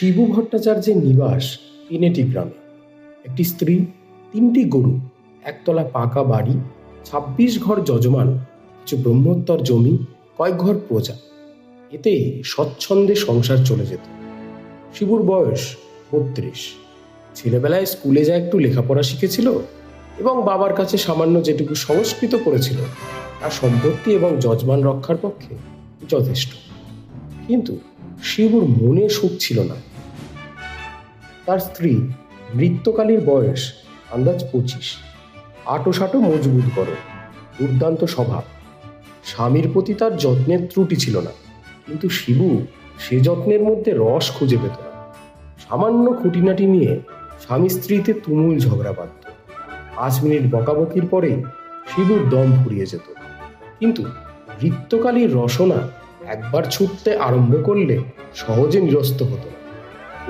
শিবু ভট্টাচার্যের নিবাস পিনেটি গ্রামে। একটি স্ত্রী, তিনটি গরু, একতলা পাকা বাড়ি, ছাব্বিশ ঘর যজমান, কিছু ব্রহ্মোত্তর জমি, কয়েক ঘর প্রজা। এতে স্বচ্ছন্দে সংসার চলে যেত। শিবুর বয়স বত্রিশ। ছেলেবেলায় স্কুলে যা একটু লেখাপড়া শিখেছিল এবং বাবার কাছে সামান্য যেটুকু সংস্কৃত করেছিল তার সম্পত্তি এবং যজমান রক্ষার পক্ষে যথেষ্ট। কিন্তু শিবুর মনে সুখ ছিল না। তার স্ত্রী মৃত্যকালীর বয়স আন্দাজ পঁচিশ। আটো সাটো মজবুত করো। দুর্দান্ত স্বভাব। স্বামীর প্রতি তার যত্নের ত্রুটি ছিল না। কিন্তু শিবু সে যত্নের মধ্যে রস খুঁজে পেত না। সামান্য খুঁটিনাটি নিয়ে স্বামী স্ত্রীতে তুমুল ঝগড়া বাঁধত। পাঁচ মিনিট বকাবকির পরে শিবুর দম ফুরিয়ে যেত। কিন্তু বৃত্তকালীর রসনা একবার ছুটতে আরম্ভ করলে সহজে নিরস্ত হতো না।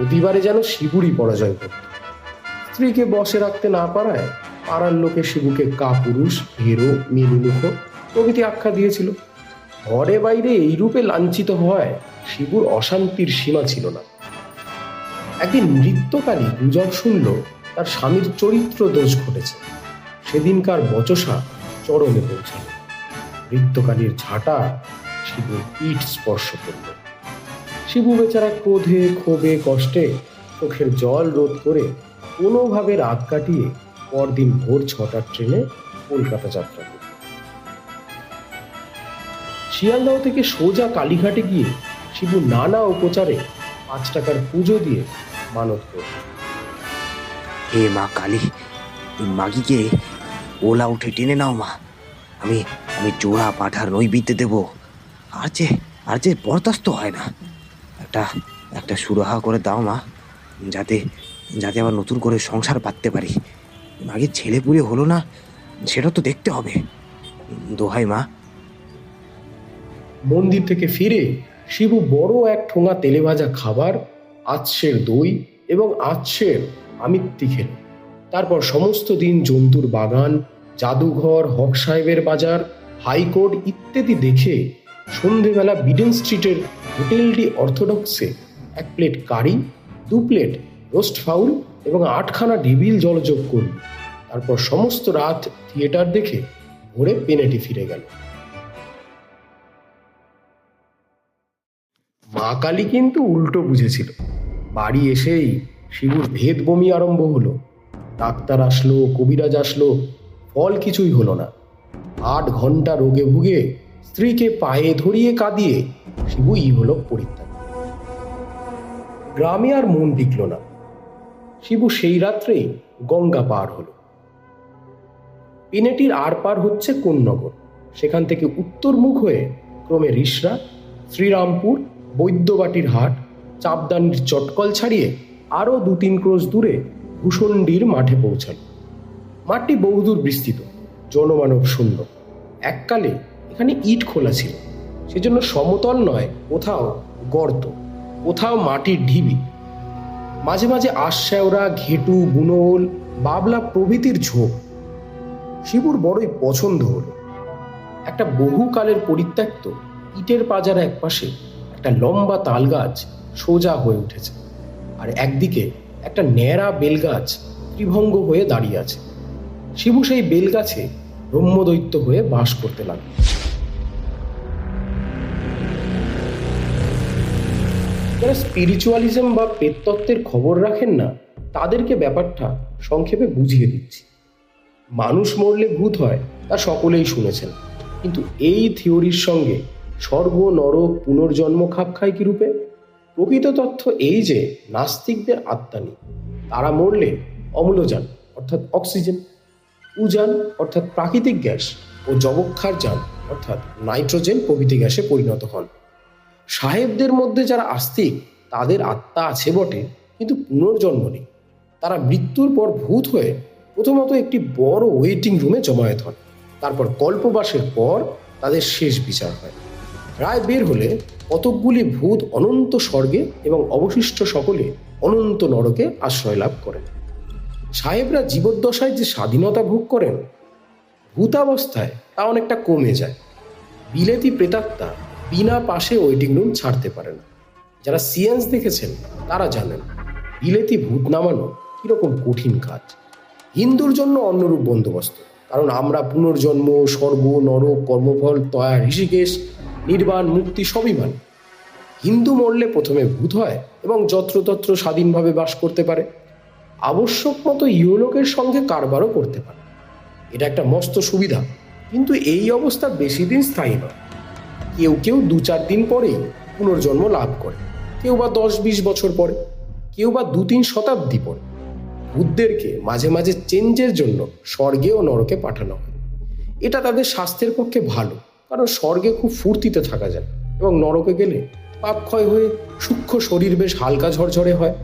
প্রতিবারে যেন শিবুরই পরাজয় করত। স্ত্রীকে বসে রাখতে না পারায় পাড়ার লোকে শিবুকে কাপুরুষ, হেরো মেরুমুখ প্রভৃতি আখ্যা দিয়েছিল। ঘরে বাইরে এই রূপে লাঞ্ছিত হওয়ায় শিবুর অশান্তির সীমা ছিল না। একদিন নৃত্যকালী গুজব শুনল, তার স্বামীর চরিত্র দোষ ঘটেছে। সেদিনকার বচসা চরমে পৌঁছাল। নৃত্যকালীর ঝাঁটা শিবুর পিঠ স্পর্শ করল। শিবু বেচারা ক্রোধে, ক্ষোভে, কষ্টে চোখের জল রোধ করে কোনোভাবে রাত কাটিয়ে পরদিন ভোর ছটার ট্রেনে কলকাতা যাত্রা করল। শিয়ালদহ থেকে সোজা কালীঘাটে গিয়ে শিবু নানা উপচারে পাঁচ টাকার পুজো দিয়ে মানত করল। হে মা কালী মাগিকে ওলা উঠে টেনে নাও মা। আমি আমি জোড়া পাঠার নৈবিদ্যে দেব। আর যে আর যে বরদাস্ত হয় না। একটা একটা সুরাহা করে দাও মা, যাতে যাতে আবার নতুন করে সংসার পাততে পারি। আগে ছেলে পুলে হলো না, সেটা তো দেখতে হবে। দোহাই মা। মন্দির থেকে ফিরে শিবু বড় এক ঠোঙা তেলে ভাজা খাবার, আচ্ছের দই এবং আচ্ছের আমিত্তি খেল। তারপর সমস্ত দিন জন্তুর বাগান, জাদুঘর, হক সাহেবের বাজার, হাইকোর্ট ইত্যাদি দেখে সন্ধেবেলা বিডেন স্ট্রিটের হোটেলটি অর্থোডক্সে এক প্লেট কারি, দু প্লেট রোস্ট ফাউল এবং আটখানা ডেবিল জলযোগ করল। তারপর সমস্ত রাত থিয়েটার দেখে ভোরে পেনেটি ফিরে গেল। মা কালী কিন্তু উল্টো বুঝেছিল। বাড়ি এসেই শিবুর ভেদ বমি আরম্ভ হলো। ডাক্তার আসলো, কবিরাজ আসলো, ফল কিছুই হলো না। আট ঘণ্টা রোগে ভুগে স্ত্রীকে পায়ে ধরিয়ে কাঁদিয়ে শিবু ইহলোক পরিত্যাগ। গ্রামে আর মন টিকল না। শিবু সেই রাত্রেই গঙ্গা পার হল। পিনেটির আর পার হচ্ছে কোন্নগর। সেখান থেকে উত্তরমুখ হয়ে ক্রমে রিসরা, শ্রীরামপুর, বৈদ্যবাটির হাট, চাপদানির চটকল ছাড়িয়ে আরও দু তিন ক্রোশ দূরে ভূষণ্ডির মাঠে পৌঁছাল। মাঠটি বহুদূর বিস্তৃত, জনমানব শূন্য। এককালে এখানে ইট খোলা ছিল। সেজন্য সমতল নয়, কোথাও গর্ত, কোথাও মাটির ঢিবি। মাঝে মাঝে আশ্যাওরা ঘেটু বুনোল বাবলা প্রভৃতির ঝোপ। শিবুর বড়ই পছন্দ হলো। একটা বহুকালের পরিত্যক্ত ইটের পাজার এক পাশে একটা লম্বা তাল গাছ সোজা হয়ে উঠেছে আর একদিকে একটা ন্যাড়া বেলগাছ ত্রিভঙ্গ হয়ে দাঁড়িয়ে আছে। শিবু সেই বেলগাছে ব্রহ্মদৈত্য হয়ে বাস করতে লাগল। যারা স্পিরিচুয়ালিজম বা পেতত্ত্বের খবর রাখেন না, তাদেরকে ব্যাপারটা সংক্ষেপে বুঝিয়ে দিচ্ছি। মানুষ মরলে ভূত হয়, তা সকলেই শুনেছেন। কিন্তু এই থিওরির সঙ্গে স্বর্গ, নরক, পুনর্জন্ম খাপ খায় কি রূপে? প্রকৃত তথ্য এই যে, নাস্তিকদের আত্মা নেই। তারা মরলে অম্লজান, অর্থাৎ অক্সিজেন, উজান, অর্থাৎ প্রাকৃতিক গ্যাস ও জবক্ষার যান, অর্থাৎ নাইট্রোজেন প্রভৃতি গ্যাসে পরিণত হন। সাহেবদের মধ্যে যারা আস্তিক, তাদের আত্মা আছে বটে, কিন্তু পুনর্জন্ম নেই। তারা মৃত্যুর পর ভূত হয়ে প্রথমত একটি বড় ওয়েটিং রুমে জমায়েত হন। তারপর কল্পবাসের পর তাদের শেষ বিচার হয়। রায় বের হলে কতকগুলি ভূত অনন্ত স্বর্গে এবং অবশিষ্ট সকলে অনন্ত নরকে আশ্রয় লাভ করেন। সাহেবরা জীবদ্দশায় যে স্বাধীনতা ভোগ করেন, ভূতাবস্থায় তা অনেকটা কমে যায়। বিলেতি প্রেতাত্মা বিনা পাশে ওয়েটিং রুম ছাড়তে পারে না। যারা সিয়েন্স দেখেছেন, তারা জানেন, বিলেতি ভূত নামানো কীরকম কঠিন কাজ। হিন্দুর জন্য অন্যরূপ বন্দোবস্ত। কারণ আমরা পুনর্জন্ম, স্বর্গ, নরক, কর্মফল, তয়া, ঋষিকেশ, নির্বাণ, মুক্তি সবই মানি। হিন্দু মরলে প্রথমে ভূত হয় এবং যত্রতত্র স্বাধীনভাবে বাস করতে পারে। আবশ্যক মতো ইহলোকের সঙ্গে কারবারও করতে পারে। এটা একটা মস্ত সুবিধা, কিন্তু এই অবস্থা বেশি দিন স্থায়ী নয়। কেউ কেউ দু চার দিন পরেই পুনর্জন্ম লাভ করে। কেউ বা দশ বিশ বছর পরে, কেউ বা দু তিন শতাব্দী পরে। বুদ্ধদেরকে মাঝে মাঝে চেঞ্জের জন্য স্বর্গে ও নরকে পাঠানো হয়। এটা তাদের স্বাস্থ্যের পক্ষে ভালো, কারণ স্বর্গে খুব ফুর্তিতে থাকা যায় এবং নরকে গেলে পাপ ক্ষয় হয়ে সূক্ষ্ম শরীর বেশ হালকা ঝরঝরে হয়।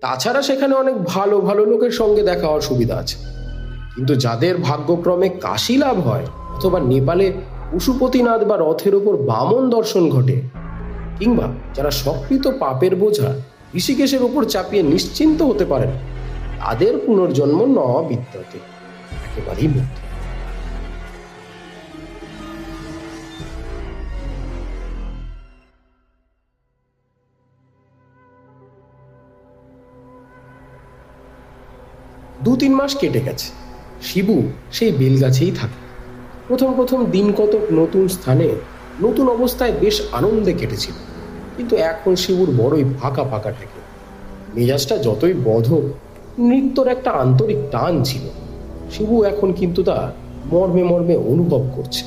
তাছাড়া সেখানে অনেক ভালো ভালো লোকের সঙ্গে দেখা হওয়ার সুবিধা আছে। কিন্তু যাদের ভাগ্যক্রমে কাশি লাভ হয় অথবা নেপালে পশুপতিনাথ বা রথের ওপর বামন দর্শন ঘটে। কিংবা যারা সকৃত পাপের বোঝা ঋষিকেশের উপর চাপিয়ে নিশ্চিন্ত হতে পারেন, তাদের পুনর্জন্ম ন বিদ্যতে একেবারেই মুক্ত। দু তিন মাস কেটে গেছে। শিবু সেই বেলগাছেই থাকে। প্রথম প্রথম দিন কতক নতুন স্থানে নতুন অবস্থায় বেশ আনন্দে কেটেছিল। কিন্তু এখন শিবুর বড়ই ফাঁকা ফাঁকা থাকে। মেজাজটা যতই বধ নৃত্যর একটা আন্তরিক টান ছিল। শিবু এখন কিন্তু তা মর্মে মর্মে অনুভব করছে।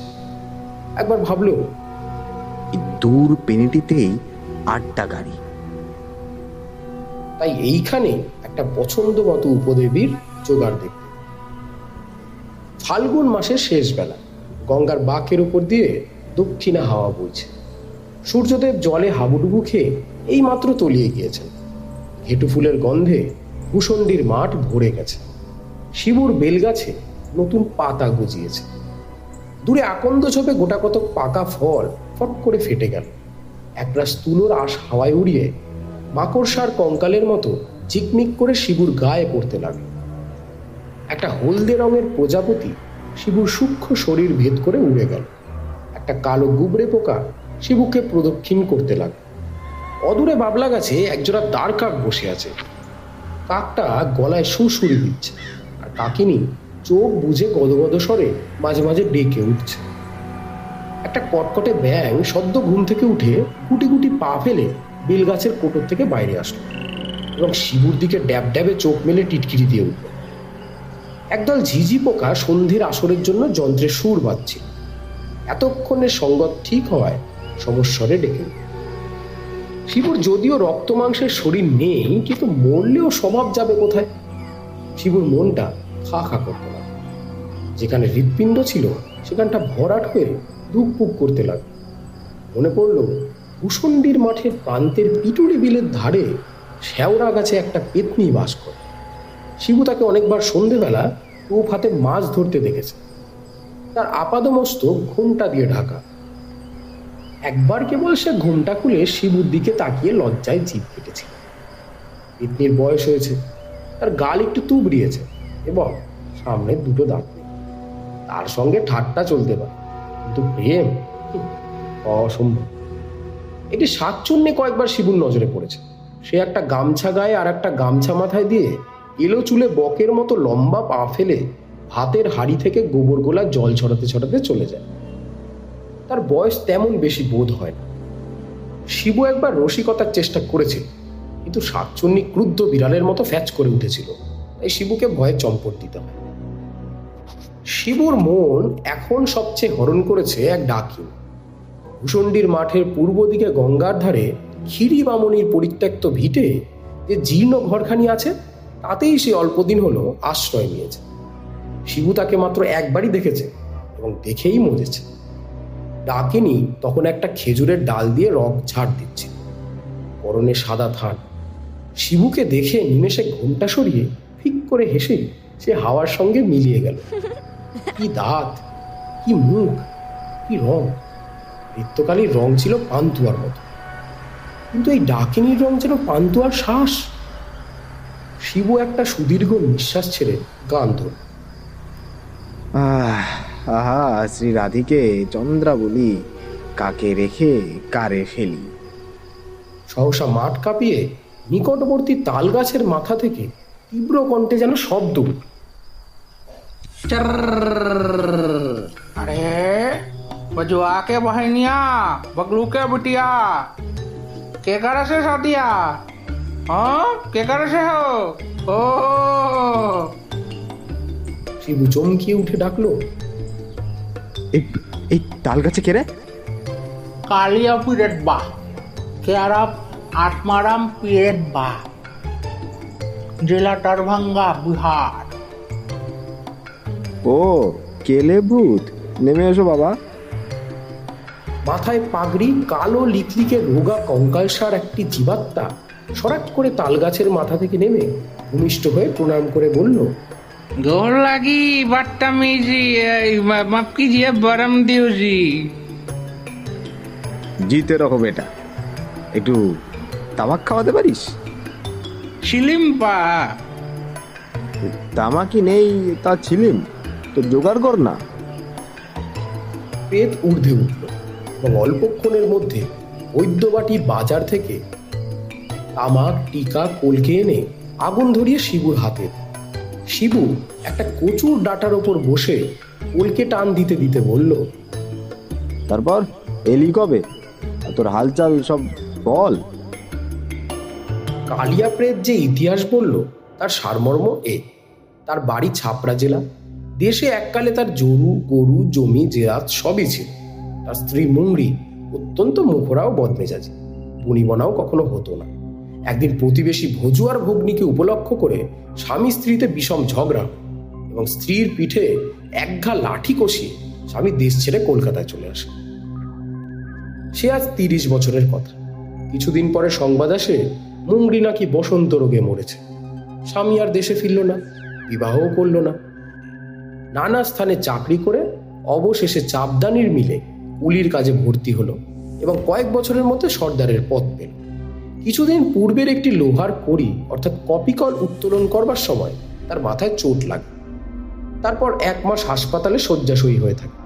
একবার ভাবলো দূর পেনেটিতেই আটটা গাড়ি। তাই এইখানে একটা পছন্দ মতো উপদেবীর জোগাড় দেখতে। ফাল্গুন মাসের শেষ বেলা গঙ্গার বাঁকের উপর দিয়ে দক্ষিণা হাওয়া বইছে। সূর্যদেব জলে হাবুডুবু খেয়ে এই মাত্র তলিয়ে গিয়েছেন। ঘেটু ফুলের গন্ধে ভূষণ্ডির মাঠ ভরে গেছে। শিবুর বেলগাছে নতুন পাতা গজিয়েছে। দূরে আকন্দ ছোপে গোটা কত পাকা ফল ফট করে ফেটে গেল। একরাশ তুলোর আশ হাওয়ায় উড়িয়ে মাকড়সার কঙ্কালের মতো চিকমিক করে শিবুর গায়ে পড়তে লাগল। একটা হলদে রঙের প্রজাপতি শিবুর সূক্ষ্ম শরীর ভেদ করে উড়ে গেল। একটা কালো গুবরে পোকা শিবুকে প্রদক্ষিণ করতে লাগল। অদূরে বাবলা গাছে একজোড়া দাঁড় কাক বসে আছে। কাকটা গলায় সুসুরি দিচ্ছে আর কাকিনী চোখ বুঝে গদগদ স্বরে মাঝে মাঝে ডেকে উঠছে। একটা কটকটে ব্যাং সদ্য ঘুম থেকে উঠে গুটি গুটি পা ফেলে বেলগাছের কোটর থেকে বাইরে আসলো এবং শিবুর দিকে ড্যাব ড্যাবে চোখ মেলে টিটকিরি দিয়ে উঠল। একদল ঝিঝি পোকা সন্ধ্যের আসরের জন্য যন্ত্রের সুর বাজছে। এতক্ষণে সঙ্গত ঠিক হওয়ায় সমস্বরে ডেকে শিবুর যদিও রক্ত মাংসের শরীর নেই, কিন্তু মরলেও স্বভাব যাবে কোথায়? শিবুর মনটা খা খা করতে লাগল। যেখানে হৃৎপিণ্ড ছিল, সেখানটা ভরাট হয়ে ধুকপুক করতে লাগল। মনে পড়ল ভূষণ্ডির মাঠের প্রান্তের পিটুরি বিলের ধারে শ্যাওড়া গাছে একটা পেতনি বাস করে। শিবু তাকে অনেকবার সন্ধেবেলা টোপ হাতে মাছ ধরতে দেখেছে। তার আপাদমস্তক ঘুমটা দিয়ে ঢাকা। একবার কেবল সে ঘুমটা খুলে শিবুর দিকে তাকিয়ে লজ্জায় জিভ কেটেছিল। পেতনির বয়স হয়েছে, তার গাল একটু তুবড়িয়েছে এবং সামনে দুটো দাঁত তার সঙ্গে ঠাট্টা চলতে পারে, কিন্তু প্রেম অসম্ভব। এটি শাকচুন্নি কয়েকবার শিবুর নজরে পড়েছে। সে একটা গামছা গায়ে আর একটা গামছা মাথায় দিয়ে এলো চুলে বকের মতো লম্বা পা ফেলে হাতের হাড়ি থেকে গোবর গোলা জল ছড়াতে ছড়াতে চলে যায়। তার বয়স তেমন বেশি বোধ হয় না। শিবু একবার রসিকতার চেষ্টা করেছিল, কিন্তু শাকচুন্নি ক্রুদ্ধ বিড়ালের মতো ফ্যাচ করে উঠেছিল, তাই শিবুকে ভয়ে চম্পট দিতে হয়। শিবুর মন এখন সবচেয়ে হরণ করেছে এক ডাকিন। ভূষণ্ডির মাঠের পূর্ব দিকে গঙ্গার ধারে ক্ষীরি বামনির পরিত্যক্ত ভিটে যে জীর্ণ ঘরখানি আছে তাতেই সে অল্পদিন হলো আশ্রয় নিয়েছে। শিবু তাকে মাত্র একবারই দেখেছে এবং দেখেই মজেছে। ডাকেনি তখন একটা খেজুরের ডাল দিয়ে রক ঝাড় দিচ্ছে পরনে সাদা থান। শিবুকে দেখে নিমেষে ঘুমটা সরিয়ে ফিক করে হেসে সে হাওয়ার সঙ্গে মিলিয়ে গেল। কি দাঁত, কি মুখ, কি রং। নৃত্যকালীর রং ছিল পান্তুয়ার মতো। কিন্তু এই ডাকিনীর রং যেন পান্তুয়ার শ্বাস। শিবু একটা সুদীর্ঘ নিঃশ্বাস ছেড়ে গান ধরল আহ আহা শ্রী রাধিকে চন্দ্রা বলি কাকে রেখে কারে ফেলি সহসা মাঠ কাঁপিয়ে নিকটবর্তী তাল গাছের মাথা থেকে তীব্র কণ্ঠে যেন শব্দ উঠল। अरे बजुआ के बहनिया बगलू के बिटिया के करे से शादिया হ্যাঁ কে কারও সহ ও। শিবু চমকিয়ে উঠে ডাকলো। এই এই তাল গাছে কে রে? কালিয়া পিরেট বা। কেয়ারাপ আত্মারাম পিরেট বা। জেলা টারভাঙ্গা বিহার। ও কেলে ভূত? নেমে এসো বাবা। মাথায় পাগড়ি কালো লিকলিকে রোগা কঙ্কালসার একটি জীবাত্মা। সরাট করে তাল গাছের মাথা থেকে নেমে ভূমিষ্ঠ হয়ে প্রণাম করে বলল গোর লাগি বাট্টামিজি মাপ কিজিয়ে বরম দিওজি জিত এরকম এটা একটু তামাক খাওয়াতে পারিস? ছিলিম পা। তামাকি নেই তা ছিলিম। তো জোগাড় কর না। পেট ঊর্ধ্বে উঠল অল্পক্ষণের মধ্যে বৈদ্যবাটি বাজার থেকে তামাক টিকা কলকে এনে আগুন ধরিয়ে শিবুর হাতে। শিবু একটা কচুর ডাটার ওপর বসে কলকে টান দিতে দিতে বলল তারপর এলি কবে? আর তোর হালচাল সব বল। কালিয়া প্রেত যে ইতিহাস বলল তার সারমর্ম এ। তার বাড়ি ছাপড়া জেলা। দেশে এককালে তার জরু গরু জমি জেরাত সবই ছিল। তার স্ত্রী মুংরি অত্যন্ত মুখরাও বদমেজাজি। বুনিবনাও কখনো হতো না। একদিন প্রতিবেশী ভজুয়ার ভগ্নিকে উপলক্ষ করে স্বামী স্ত্রীতে বিষম ঝগড়া এবং স্ত্রীর পিঠে একঘা লাঠি কষিয়ে স্বামী দেশ ছেড়ে কলকাতায় চলে আসে। সে আজ তিরিশ বছরের কথা। কিছুদিন পরে সংবাদ আসে মুংরি নাকি বসন্ত রোগে মরেছে। স্বামী আর দেশে ফিরল না, বিবাহও করল না। নানা স্থানে চাকরি করে অবশেষে চাপদানির মিলে কুলির কাজে ভর্তি হলো এবং কয়েক বছরের মধ্যে সর্দারের পদ পেল। কিছুদিন পূর্বের একটি লোহার কড়ি, অর্থাৎ কপিকল, উত্তোলন করবার সময় তার মাথায় চোট লাগে। তারপর এক মাস হাসপাতালে শয্যাশয়ী হয়ে থাকে।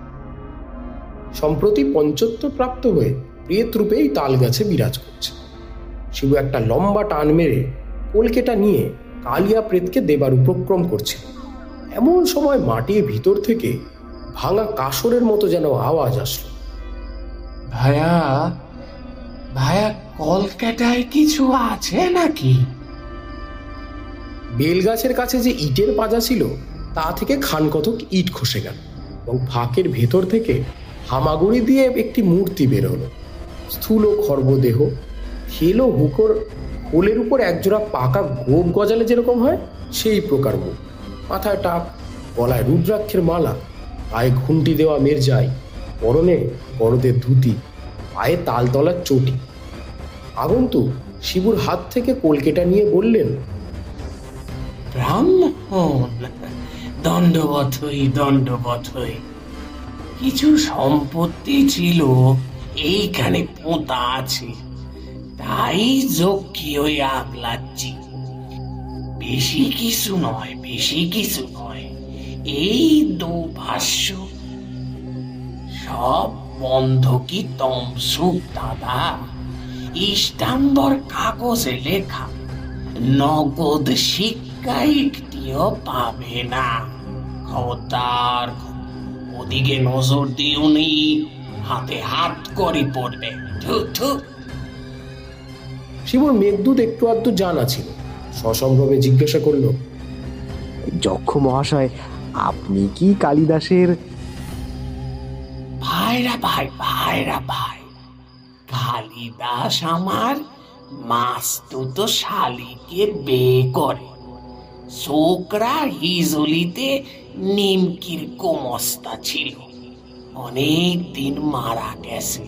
সম্প্রতি পঞ্চত্ব প্রাপ্ত হয়ে প্রেত রূপেই তাল গাছে বিরাজ করছে। শিবু একটা লম্বা টান মেরে কলকেটা নিয়ে কালিয়া প্রেতকে দেবার উপক্রম করছে। এমন সময় মাটির ভিতর থেকে ভাঙা কাসরের মতো যেন আওয়াজ আসলো। ভাইয়া ভাইয়া কলকাতায় কিছু আছে নাকি? বেলগাছের কাছে যে ইটের পাজা ছিল, তা থেকে খান কতক ইট খসে গেল এবং ফাঁকের ভেতর থেকে হামাগুড়ি দিয়ে একটি মূর্তি বের হলো স্থূল খর্বদেহ, খেলো হুকোর কোলের উপর একজোড়া পাকা গোপ গজালে যেরকম হয়, সেই প্রকার মুখ। মাথায় টাক, গলায় রুদ্রাক্ষের মালা, পায়ে ঘুন্টি দেওয়া মেরজাই, পরনে বড়দের ধুতি পায়ে তালতলার চটি। আগন্তুক শিবুর হাত থেকে কলকেটা নিয়ে বললেন, ব্রাহ্মণ কিছু সম্পত্তি ছিল, এইখানে পোতা আছে। তাই যক্ষী হয়ে আগলাচ্ছি। বেশি কিছু নয়, বেশি কিছু নয়। এই দু ভাষ্য সব বন্ধকি তমসুক দাদা। ইস্টাম্বর কাগজে লেখা নগদ শিক্ষা একটিও পাবে না। খবরদার ওদিকে নজর দিও নি হাতে হাত করি পড়বে। শিবুর মেঘদূত একটু আধটু জানা ছিল সসম্ভবে জিজ্ঞাসা করল যক্ষ মহাশয় আপনি কি কালিদাসের ভাইরা ভাই ভাইরা ভাই। কালিদাস আমার মাস্তুত শালিকে বিয়ে করে। ছোকরা হিজলিতে নিমকির কোমস্তা ছিল। অনেক দিন মারা গেছে।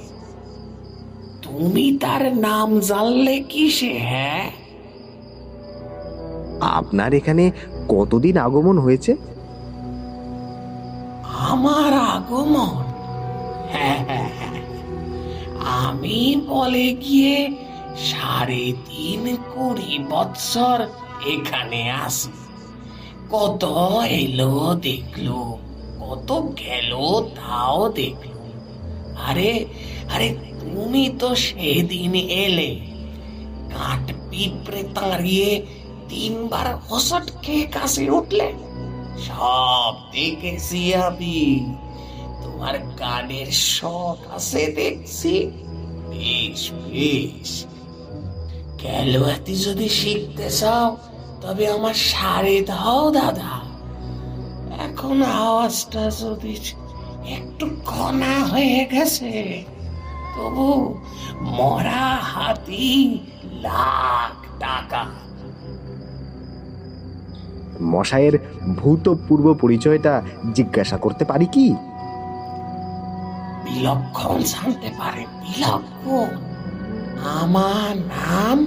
তুমি তার নাম জানলে কিসে হ্যাঁ? আপনার এখানে কতদিন আগমন হয়েছে? আমার আগমন? আমি বলে গিয়ে সাড়ে তিন কুড়ি বৎসর এখানে আসি। কত এলো দেখল, কত গেল তাও দেখল। আরে আরে তুমি তো সেদিন এলে। কাঠ পিঁপড়ে তাড়িয়ে তিনবার হোসট খেয়ে কাশি উঠলে? সব দেখেছি আমি। তোমার গানের শখ আছে দেখছি। বেশ বেশ। ক্যালোয়াতি যদি শিখতে চাও, তবে আমার সারে দাও, দাদা। এখন আওয়াজটা যদি একটু কণা হয়ে গেছে, তবু মরা হাতি লাখ টাকা। মশাইয়ের ভূতপূর্ব পরিচয়টা জিজ্ঞাসা করতে পারি কি? বিলক্ষণ জানতে পারে। বিলক্ষণ। আমার নাম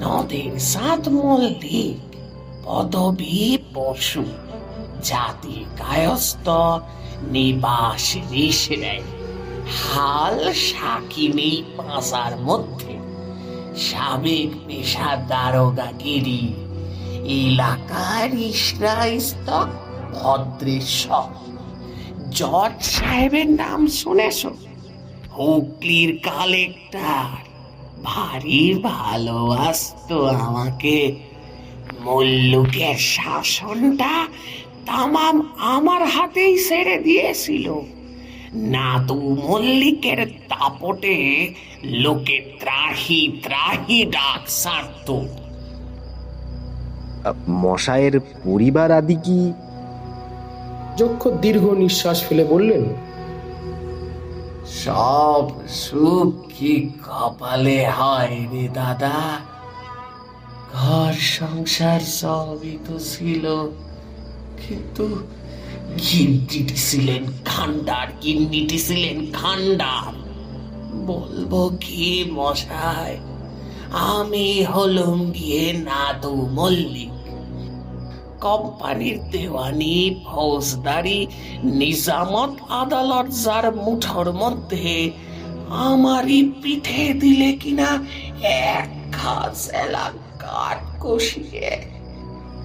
নদের সাত মল্লিক পদবী পশু জাতি কায়স্ত নিবাস ঋষরে হাল সাকিনেই পাঁচার মধ্যে, সাবেক পেশা দারোগাগিরি এলাকার ইসরাইস্তক ভদ্রেশ্বর জজ সাহেবের নাম শুনেছ হুগলির কালেক্টর, ভারী ভালোবাসতো আমাকে। মল্লুকের শাসনটা তামাম আমার হাতেই ছেড়ে দিয়েছিল। নাতু মল্লিকের তাপটে লোকে ত্রাহি ত্রাহি ডাক সারত। মশায়ের পরিবার আদি কি যক্ষ দীর্ঘ নিঃশ্বাস ফেলে বললেন, সব সুখ কি কপালে হয় রে দাদা? ঘর সংসার সবই তো ছিল, কিন্তু গিন্নিটি ছিলেন খান্ডার, গিন্নিটি ছিলেন খান্ডার। বলব কি মশাই আমি হলুম গিয়ে নাদু মল্লিক কোম্পানির দেওয়ানি, ফৌজদারি, নিজামত আদালত যার মুঠোর মধ্যে আমারই পিঠে দিলে কিনা এক খাস কাঠ কষিয়ে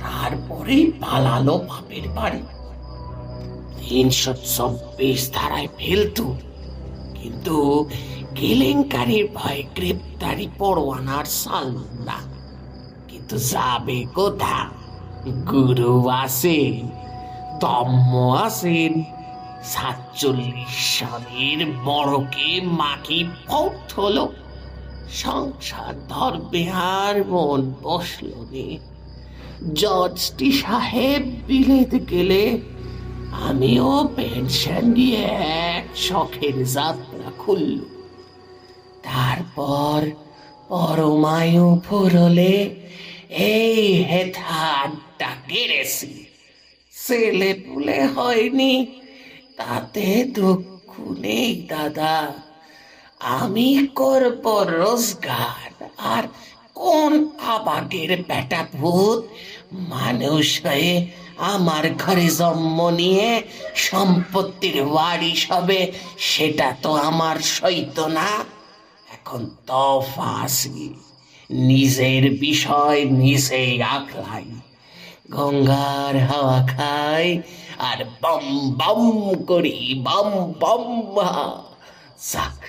তারপরেই পালালো বাপের বাড়ি। তিনশো চব্বিশ ধারায় ফেলতো, কিন্তু কেলেঙ্কারির ভয় গ্রেপ্তারি পরোয়ানার সাল না কিন্তু যাবে কোথা গুরু আছেন দম্ম আছেন, সাতচল্লিশ সালের বড়কে মাকে পথ হলো সংসার ধরবে আর মন বসল জজটি সাহেব বিলেত গেলে, আমিও পেনশন নিয়ে এক শখের যাত্রা খুলল তারপর পরমায়ু ফুরলে এই হেথারটা কেড়েছি। ছেলে পুলে হয়নি, তাতে দুঃখ নেই, দাদা। আমি করব রোজগার, আর কোন আবাগের বেটা ভূত মানুষ হয়ে আমার ঘরে জন্ম নিয়ে সম্পত্তির বাড়ি সবে সেটা তো আমার সইত না। এখন তফা আসি নিজের বিষয় নিজেই আখলাই গঙ্গার হাওয়া খাই আর বম বম করি, বম বম যাক,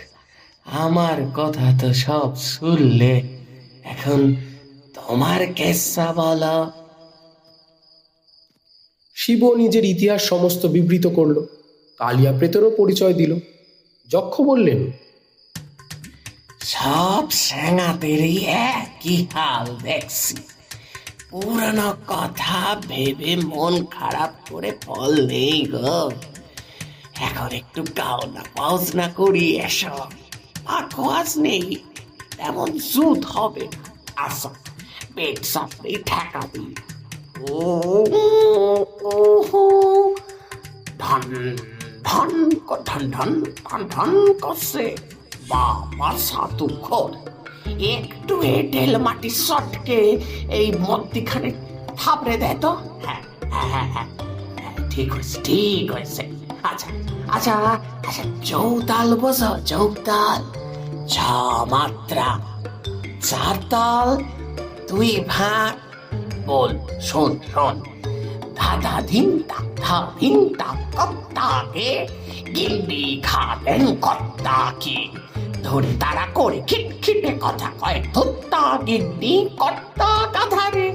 আমার কথা তো সব শুনলে। এখন তোমার কেসা বলো? শিব নিজের ইতিহাস সমস্ত বিবৃত করল। কালিয়া প্রেতেরও পরিচয় দিল। যক্ষ বললেন সব সেনাদেরই একই হাল দেখছি। পুরানো কথা ভেবে মন খারাপ করে ফল নেই গো। এখন একটু গাও না, পাউজ না করি এসব। আর খোয়াজ নেই, তেমন সুদ হবে আসো, পেট সাপড়ে ঠেকা দিই ও ধন ধন ক- ঢন ঢন ঢন ঢন করছে। বাবা সাতু খোর। একটু এঁটেল মাটি সটকে এই মধ্যিখানে থাপড়ে দেয় তো? হ্যাঁ হ্যাঁ হ্যাঁ হ্যাঁ হ্যাঁ, ঠিক হয়েছে ঠিক হয়েছে। আচ্ছা আচ্ছা আচ্ছা চৌতাল বোঝো চৌতাল। ছ মাত্রা চার তাল দুই ভাগ। বল শোন শোন। ধাদা ধিন ধা ধিন তাক কত্তাকে গিন্ডি খাবেন কত্তাকে ধরে তারা করে খিট খিটে কথা কয়, ধুত্তা গিন্নি, কর্তা গাধারে।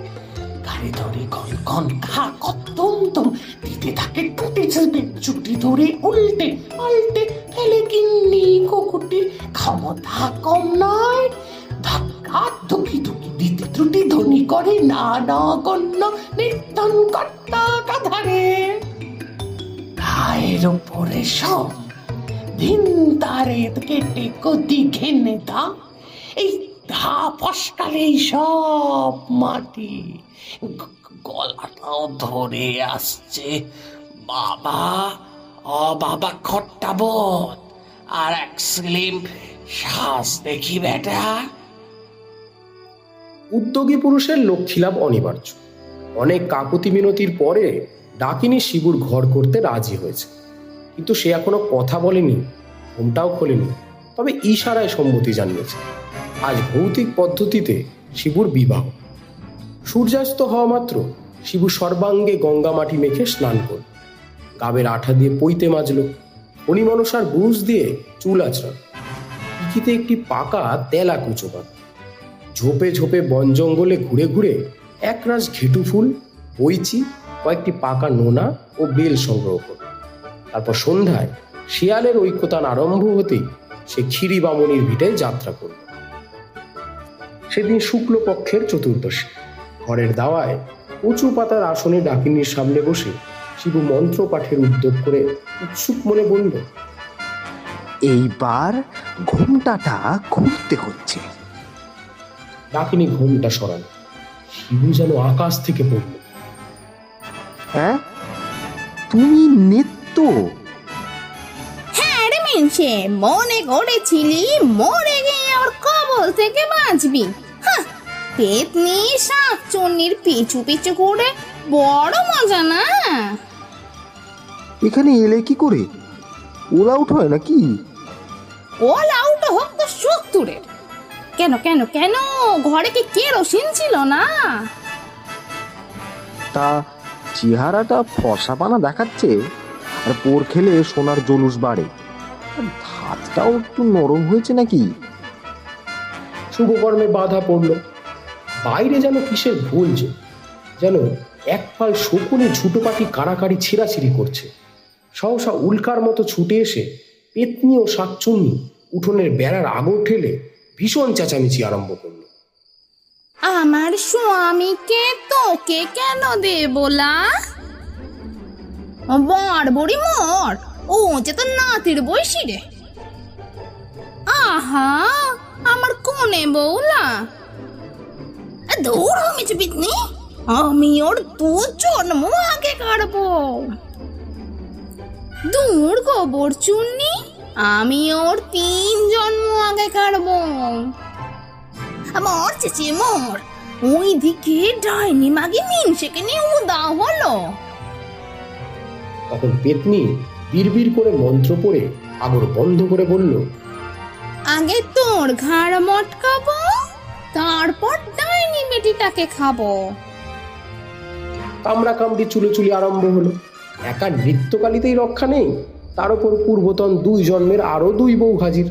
গাড়ি ধরে কন কন খা কত্তম তুম দিতে থাকে টুটি চেপে চুটি ধরে উল্টে পাল্টে ফেলে গিন্নি কুকুটি ক্ষমতা কম নয়, ধাক্কা ধুকি ধুকি দিতে ত্রুটি ধ্বনি করে না না গণ্য নিত্যন কর্তা গাধারে। গায়ের উপরে সব দিন তারে কেটে গতি ঘেনে দা। এই ধা ফসকালেই সব মাটি গলাটাও ধরে আসছে। বাবা ও বাবা খট্টাবত আর এক স্লিম শ্বাস দেখি বেটা। উদ্যোগী পুরুষের লক্ষ্মীলাভ অনিবার্য। অনেক কাকুতি মিনতির পরে ডাকিনী শিবুর ঘর করতে রাজি হয়েছে। কিন্তু সে এখনও কথা বলেনি, ঘুমটাও খোলেনি, তবে ইশারায় সম্মতি জানিয়েছে। আজ ভৌতিক পদ্ধতিতে শিবুর বিবাহ। সূর্যাস্ত হওয়া মাত্র শিবু সর্বাঙ্গে গঙ্গা মাটি মেখে স্নান করল। গাবের আঠা দিয়ে পইতে মাজল হরিমনসার বুঝ দিয়ে চুল আছড়াল পিঠিতে একটি পাকা তেলা কুচো বাঁধল। ঝোপে ঝোপে বন জঙ্গলে ঘুরে ঘুরে একরাশ ঘেটু ফুল, বইচি, কয়েকটি পাকা নোনা ও বেল সংগ্রহ করল। তারপর সন্ধ্যায় শিয়ালের ঐক্যতান আরম্ভ হতেই সে ক্ষিরি বামনির ভিটে যাত্রা করল। সেদিন শুক্লপক্ষের চতুর্দশী। ঘরের দাওয়ায় উঁচু পাতার আসনে ডাকিনীর সামনে বসে শিবু মন্ত্র পাঠের উদ্যোগ করে উৎসুক মনে বলল এইবার ঘুমটাটা খুলতে হচ্ছে। ডাকিনী ঘুমটা সরান শিবু যেন আকাশ থেকে পড়ল। হ্যাঁ? তুমি নেত্য আরে মিনসে মনে করেছিলি মরে গিয়ে ওর কবল থেকে বাঁচবি। পেতনি শাক চন্নির পিছু পিছু করে বড় মজা না? এখানে এলে কি করে? ওলা উঠ হয় নাকি? ওল আউট হোক তো সত্তরের কেন কেন কেন? ঘরে কি কেরোসিন ছিল না? তা চেহারাটা ফসাপানা দেখাচ্ছে। আর পোর খেলে সোনার জলুস বাড়ে। হাতটাও একটু নরম হয়েছে নাকি? শুভকর্মে বাধা পড়ল। বাইরে যেন কিসের ভুল যে। যেন এক পাল শকুনে পাটি কাড়াকাড়ি ছিঁড়াছিড়ি করছে। সহসা উল্কার মতো ছুটে এসে পেতনি ও শাকচুন্নি উঠোনের বেড়ার আগর ঠেলে ভীষণ চেঁচামেচি আরম্ভ করল। আমার স্বামীকে তোকে কেন দেবলা বর বড়ি মর, ও যে তো নাতির বয়সী রে। আহা, আমার কোনে বউলা। দূর হমিছে পিতনি, আমি ওর দু জন্ম আগে কাটবো। দূর গোবর চুন্নি, আমি ওর তিন জন্ম আগে কাটবো। মর চেঁচে মর ওই দিকে ডাইনি মাগি মিনসেকে নিয়ে উদা হলো। তখন পেতনি বিড়বিড় করে মন্ত্র পড়ে আগর বন্ধ করে বলল আগে তোর ঘাড় মটকাবো তারপর ডাইনি বেটিটাকে খাব। কামড়া কামড়ি চুলোচুলি আরম্ভ হলো। একা নৃত্যকালিতেই রক্ষা নেই তার উপর পূর্বতন দুই জন্মের আরও দুই বউ হাজির।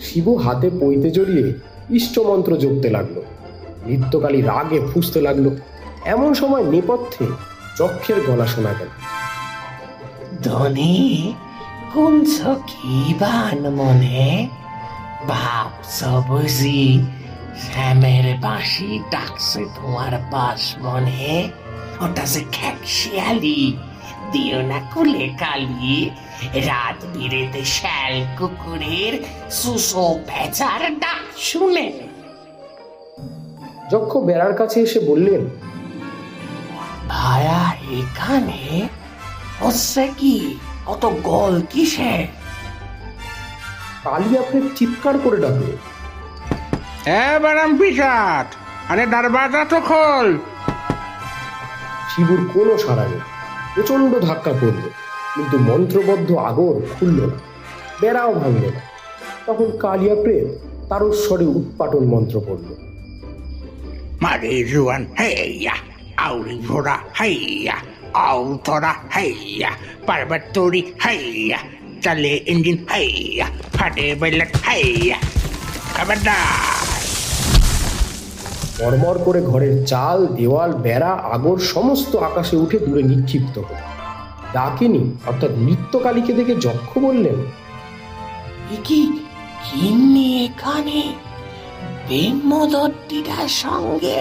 শিবু হাতে পইতে জড়িয়ে ইষ্টমন্ত্র জপতে লাগল। নৃত্যকালী রাগে ফুঁসতে লাগল। এমন সময় নেপথ্যে চক্ষের গলা শোনা গেল। ধনী কুঞ্চ কি বান মনে? ভাবছ বুঝি শ্যামের বাঁশি ডাকছে তোমার পাশ মনে ওটা যে খ্যাকশিয়ালি দিও না কুলে কালি। রাত বিরেতে শ্যাল কুকুরের সুসো পেঁচার ডাক শুনে। যক্ষ বেড়ার কাছে এসে বললেন ভায়া এখানে হচ্ছে কি? অত গল কিসের কালী আপনার চিৎকার করে ডাকলো এ বারাম পিসাট আরে দরবাজা তো খোল। শিবুর কোনো সাড়া নেই প্রচণ্ড ধাক্কা পড়ল কিন্তু মন্ত্রবদ্ধ আগর খুলল না বেড়াও ভাঙল না। তখন কালিয়া প্রেত তারস্বরে উৎপাটন মন্ত্র পড়ল মারে জুয়ান হেইয়া আউরি ভোরা হেইয়া আউ তোরা হেইয়া পার্বতরি হেইয়া চলে ইঞ্জিন হাইয়া ফাটে বেলা হাইয়া খবরদার মরমর করে ঘরের চাল দেওয়াল বেড়া আগর সমস্ত আকাশে উঠে দূরে নিক্ষিপ্ত হল। ডাকিনি অর্থাৎ নৃত্যকালীকে দেখে যক্ষ বললেন কি কিন্নি এখানে? বেমদটিটার সঙ্গে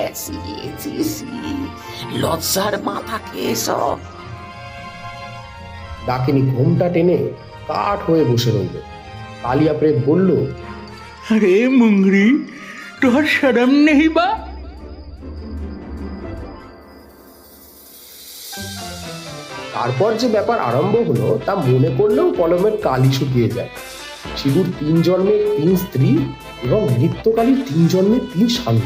লজ্জার মাথা কেস ডাকিনি ঘুমটা টেনে কাঠ হয়ে বসে রইল। কালিয়া প্রেত বলল আরে মুংরি তোর শরম নেই বা? তারপর যে ব্যাপার আরম্ভ হলো তা মনে করলেও কলমের কালি শুকিয়ে যায়। শিবুর তিন জন্মের তিন স্ত্রী এবং নিত্যকালীর তিন জন্মের তিন স্বামী।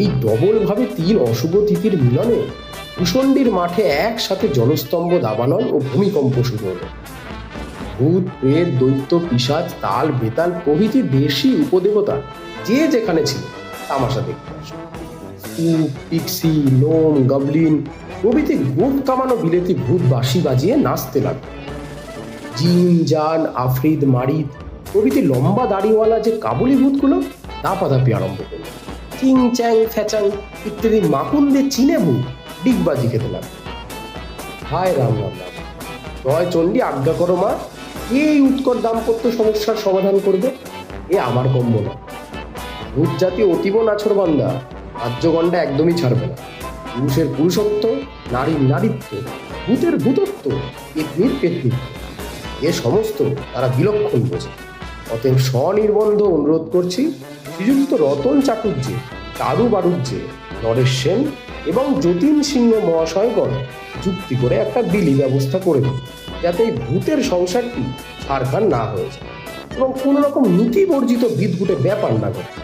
এই ডবল ভাবে তিন অশুভ তিথির মিলনে কুশন্ডির মাঠে একসাথে জলস্তম্ভ দাবানল ও ভূমিকম্প শুরু হলো। ভূত, প্রেত, দৈত্য পিসাচ তাল, বেতাল প্রভৃতি দেশি উপদেবতা যে যেখানে ছিল, তামাশা দেখতে আসলো। স্তূপ, পিক্সি নোম গবলিন প্রভৃতি ভূত কামানো বিলেতি ভূত বাঁশি বাজিয়ে নাচতে লাগল। জিন, জান, আফরিদ, মারিদ প্রভৃতি লম্বা দাড়িওয়ালা যে কাবুলি ভূতগুলো, দাপাদাপি আরম্ভ করল। চিং চ্যাং ফ্যাচাং ইত্যাদি মাকুন্দের চিনে ভূত ডিগবাজি খেতে লাগল। হায় রাম রাম রাম। জয় চণ্ডী, আজ্ঞা করো মা এই উৎকট দাম্পত্য সমস্যার সমাধান করবে? এ আমার কম্য না। ভূত জাতি অতীব নাছরবান্দা রাজ্যগণ্ডা একদমই ছাড়বে না। পুরুষের পুরুষত্ব, নারীর নারীত্ব, ভূতের ভূতত্ব পেতনির পেতনিত্ব এ সমস্ত তারা বিলক্ষণ বোঝে। অতএব স্বনির্বন্ধ অনুরোধ করছি শ্রীযুক্ত রতন চাটুর্যে চারু বাড়ুজ্যে নরেশ সেন এবং যতীন সিংহ মহাশয়গণ যুক্তি করে একটা বিলি ব্যবস্থা করে দিন, যাতে এই ভূতের সংসারটি ছাড়খান না হয়ে যায় এবং কোনো রকম নীতি বর্জিত বিদঘুটে ব্যাপার না ঘটে।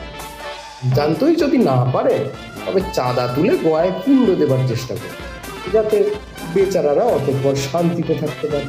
জানতোই যদি না পারে, তবে চাঁদা তুলে গোয়ায় পিণ্ড দেবার চেষ্টা করে যাতে বেচারারা অতঃপর শান্তিতে থাকতে পারে।